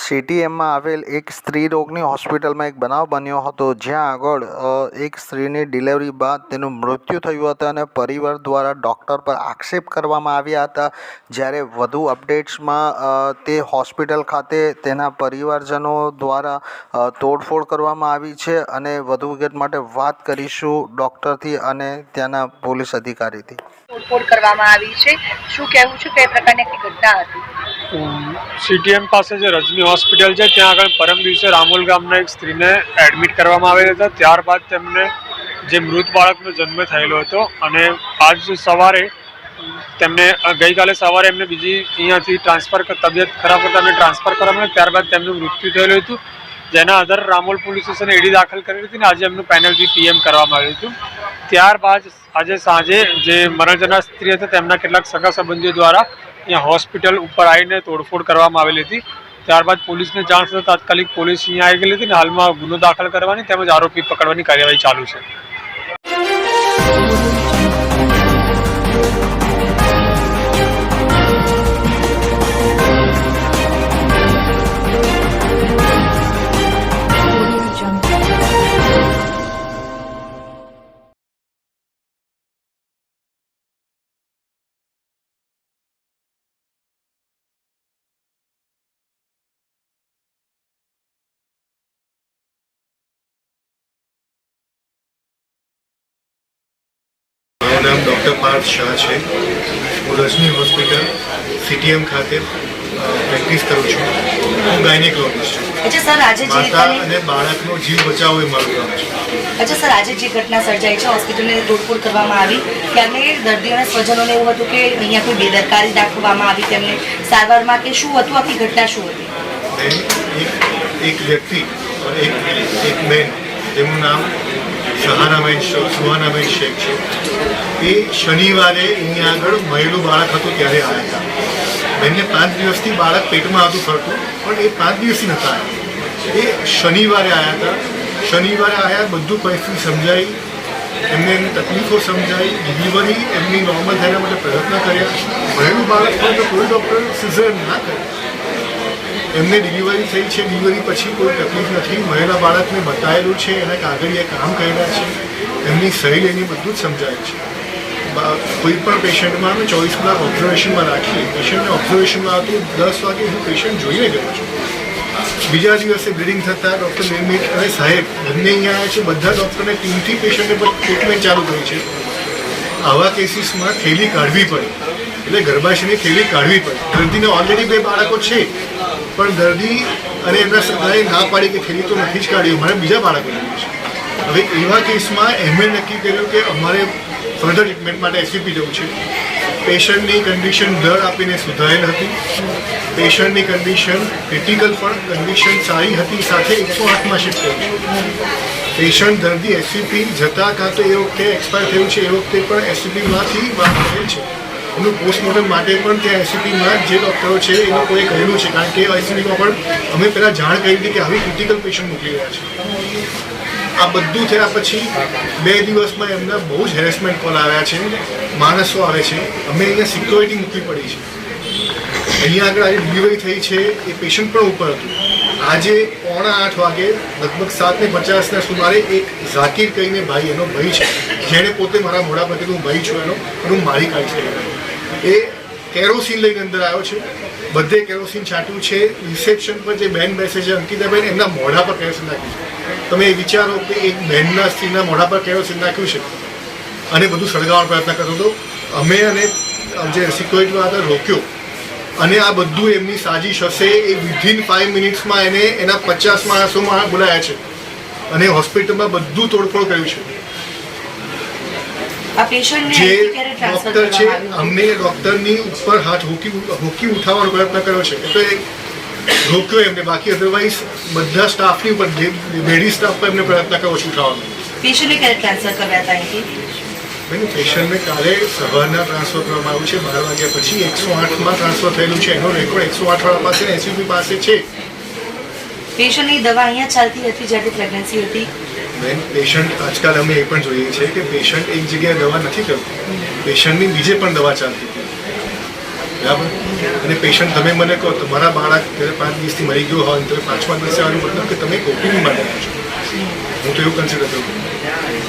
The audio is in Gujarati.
સીટીએમમાં આવેલ એક સ્ત્રી રોગની હોસ્પિટલમાં એક બનાવ બન્યો હતો. જ્યાં આગળ એક સ્ત્રીની ડિલિવરી બાદ તેનું મૃત્યુ થયું હતું અને પરિવાર દ્વારા ડૉક્ટર પર આક્ષેપ કરવામાં આવ્યા હતા. જ્યારે વધુ અપડેટ્સમાં તે હોસ્પિટલ ખાતે તેના પરિવારજનો દ્વારા તોડફોડ કરવામાં આવી છે અને વધુ વિગત માટે વાત કરીશું ડૉક્ટરથી અને ત્યાંના પોલીસ અધિકારીથી. તોડફોડ કરવામાં આવી છે. શું કહેવું છે? કઈ પ્રકારની ઘટના હતી? સીટીએમ પાસે જે રજની હોસ્પિટલ છે, ત્યાં આગળ પરમ દિવસે રામોલ ગામના એક સ્ત્રીને એડમિટ કરવામાં આવેલા હતા. ત્યારબાદ તેમને જે મૃત બાળકનો જન્મ થયેલો હતો અને આજ સવારે તેમને, ગઈકાલે સવારે એમને બીજી અહીંયાથી ટ્રાન્સફર તબિયત ખરાબ કરતા એમને ટ્રાન્સફર કરવામાં આવ્યા. ત્યારબાદ તેમનું મૃત્યુ થયેલું હતું. જેના આધારે રામોલ પોલીસ સ્ટેશને એડી દાખલ કરી હતી અને આજે એમનું પેનલ્ટી પીએમ કરવામાં આવ્યું હતું. ત્યારબાદ આજે સાંજે જે મરણ જનાર સ્ત્રી હતા, તેમના કેટલાક સગા સંબંધીઓ દ્વારા અહીંયા હોસ્પિટલ ઉપર આવીને તોડફોડ કરવામાં આવેલી હતી. ત્યારબાદ પોલીસને જાણ થતાં તાત્કાલિક પોલીસ અહીંયા આવી ગયેલી હતી અને હાલમાં ગુનો દાખલ કરવાની તેમજ આરોપી પકડવાની કાર્યવાહી ચાલુ છે. મારું નામ ડૉક્ટર પાર્થ શાહ છે. હું રજની હોસ્પિટલ સીટીએમ ખાતે પ્રેક્ટિસ કરું છું. હું ગાયનેકોલોજીસ્ટ છું. અચ્છા સર આજે જે માતા અને બાળકનો જીવ બચાવવો એ મારું કામ છે. અચ્છા સર આજે જે ઘટના સર્જાઈ છે હોસ્પિટલને તોડફોડ કરવામાં આવી ત્યારે દર્દીઓના સ્વજનોને એવું હતું કે અહીંયા કોઈ બેદરકારી દાખવવામાં આવી તેમને સારવારમાં કે શું હતું આખી ઘટના શું હતી? એક એક વ્યક્તિ એક એક બેન જેનું નામ સહારાબેન સુહાનાબેન શેખ છે. એ શનિવારે અહીંયા આગળ મહિલું બાળક હતું ત્યારે આવ્યા હતા. બેનને પાંચ દિવસથી બાળક પેટમાં હતું ફરતું, પણ એ પાંચ દિવસથી નહોતા એ શનિવારે આવ્યા હતા. શનિવારે આવ્યા બધું પરિસ્થિતિ સમજાઈ. એમને એમની તકલીફો સમજાઈ. ડિલિવરી એમની નોર્મલ થયા માટે પ્રયત્ન કર્યા. મહિલું બાળક પણ કોઈ ડૉક્ટર સિઝર ના કરે. એમને ડિલિવરી થઈ છે. ડિલિવરી પછી કોઈ તકલીફ નથી. મહિલા બાળકને બતાવેલું છે. એના કાગળિયા કામ કર્યા છે. એમની સહી એની બધું જ સમજાય છે. કોઈ પણ પેશન્ટમાં અમે ચોવીસ કલાક ઓબ્ઝર્વેશનમાં રાખીએ. પેશન્ટને ઓબ્ઝર્વેશનમાં હતું, દસ વાગે હું પેશન્ટ જોઈને ગયો છું. બીજા દિવસે બ્લીડિંગ થતાં ડૉક્ટર નિર્મિત અને સાહેબ બંને અહીંયા આવ્યા છે. બધા ડૉક્ટરને ટીમથી પેશન્ટને પર ટ્રીટમેન્ટ ચાલુ કરી છે. આવા કેસીસમાં થેલી કાઢવી પડે. એટલે ગર્ભાશયની થેલી કાઢવી પડે. દર્દીને ઓલરેડી બે બાળકો છે. પણ દર્દી અને એમના સગાએ ના પાડી કે ખેડી તો નથી જ કાઢ્યું. મારે બીજા બાળકો જોઈએ છે. હવે એવા કેસમાં એમણે નક્કી કર્યું કે અમારે ફર્ધર ટ્રીટમેન્ટ માટે એસવીપી જવું છે. પેશન્ટની કન્ડિશન દર આપીને સુધારેલ હતી. પેશન્ટની કન્ડિશન ક્રિટિકલ પણ કન્ડિશન સારી હતી, સાથે એકસો આઠમાં શિફ્ટ થયું પેશન્ટ દર્દી એસવીપી જતા કાં તો એ વખતે એક્સપાયર થયું છે, એ વખતે પણ એસવીપીમાંથી વાત થયેલ છે. એનું પોસ્ટમોર્ટમ માટે પણ ત્યાં એસવીપીમાં જે ડૉક્ટરો છે, એ લોકોએ કહેલું છે. કારણ કે એસવીપીમાં પણ અમે પહેલાં જાણ કરી હતી કે આવી ક્રિટિકલ પેશન્ટ મોકલી રહ્યા છે. આ બધું થયા પછી બે દિવસમાં એમના બહુ જ હેરેસમેન્ટ કોલ આવ્યા છે. માણસો આવે છે. અમે અહીંયા સિક્યોરિટી મૂકવી પડી છે. અહીંયા આગળ આજે ડિલિવરી થઈ છે. એ પેશન્ટ પણ ઉપર હતું. આજે પોણા આઠ વાગે, લગભગ સાત ને પચાસના સુમારે એક ઝાકીર કહીને ભાઈ એનો ભાઈ છે. જેણે પોતે મારા મોઢા પરથી હું ભાઈ છું એનો હું મારી કાઢી છે એ કેરોસીન લઈને અંદર આવ્યો છે. બધે કેરોસીન છાંટ્યું છે. રિસેપ્શન પર જે બેન બેસે છે, અંકિતાબેન, એમના મોઢા પર કેરોસીન નાખ્યું છે. તમે વિચારો કે એક બહેનના સ્ત્રીના મોઢા પર કેરોસીન નાખ્યું છે. અને બધું સળગાવવાનો પ્રયત્ન કરતો હતો. અમે અને જે સિક્યોરિટી વાળા રોક્યો. અને આ બધું એમની સાજીશ હશે એ વિધિન ફાઈવ મિનિટ્સમાં એને એના પચાસ માણસોમાં બોલાયા છે. અને હોસ્પિટલમાં બધું તોડફોડ કર્યું છે. જે ડોક્ટર છે અમને ડોક્ટરની ઉપર હાથ હોકી હોકી ઉઠાવવાનો પ્રયત્ન કર્યો છે. એટલે રોક્યો એમને. બાકી અધરવાઇઝ બધા સ્ટાફની ઉપર જે લેડી સ્ટાફ પર એમને પ્રયત્ન કર્યો છે ઉઠાવવાનો. પેશન્ટને ક્યારે ટ્રાન્સફર કર્યા હતા અહીંથી? પેશન્ટને કાલે સવારના ટ્રાન્સફર કરવામાં આવ્યું છે. બાર વાગ્યા પછી એકસો આઠમાં ટ્રાન્સફર થયેલું છે. એનો રેકોર્ડ એકસો આઠ વાળા પાસે એસયુપી પાસે છે. પેશન્ટની દવા અહીંયા ચાલતી હતી જ્યારે પ્રેગ્નન્સી હતી. બેન પેશન્ટ આજકાલ અમે એ પણ જોઈએ છીએ કે પેશન્ટ એક જગ્યાએ દવા નથી કરતો. પેશન્ટની બીજે પણ દવા ચાલતી હતી બરાબર? અને પેશન્ટ તમે મને કહો તમારા બાળક જ્યારે પાંચ દિવસથી મરી ગયો હોય તમે પાંચ દિવસે આવ્યું મતલબ કે તમે ઓપીડી માટે છો. હું તો એવું કન્સિડર કરું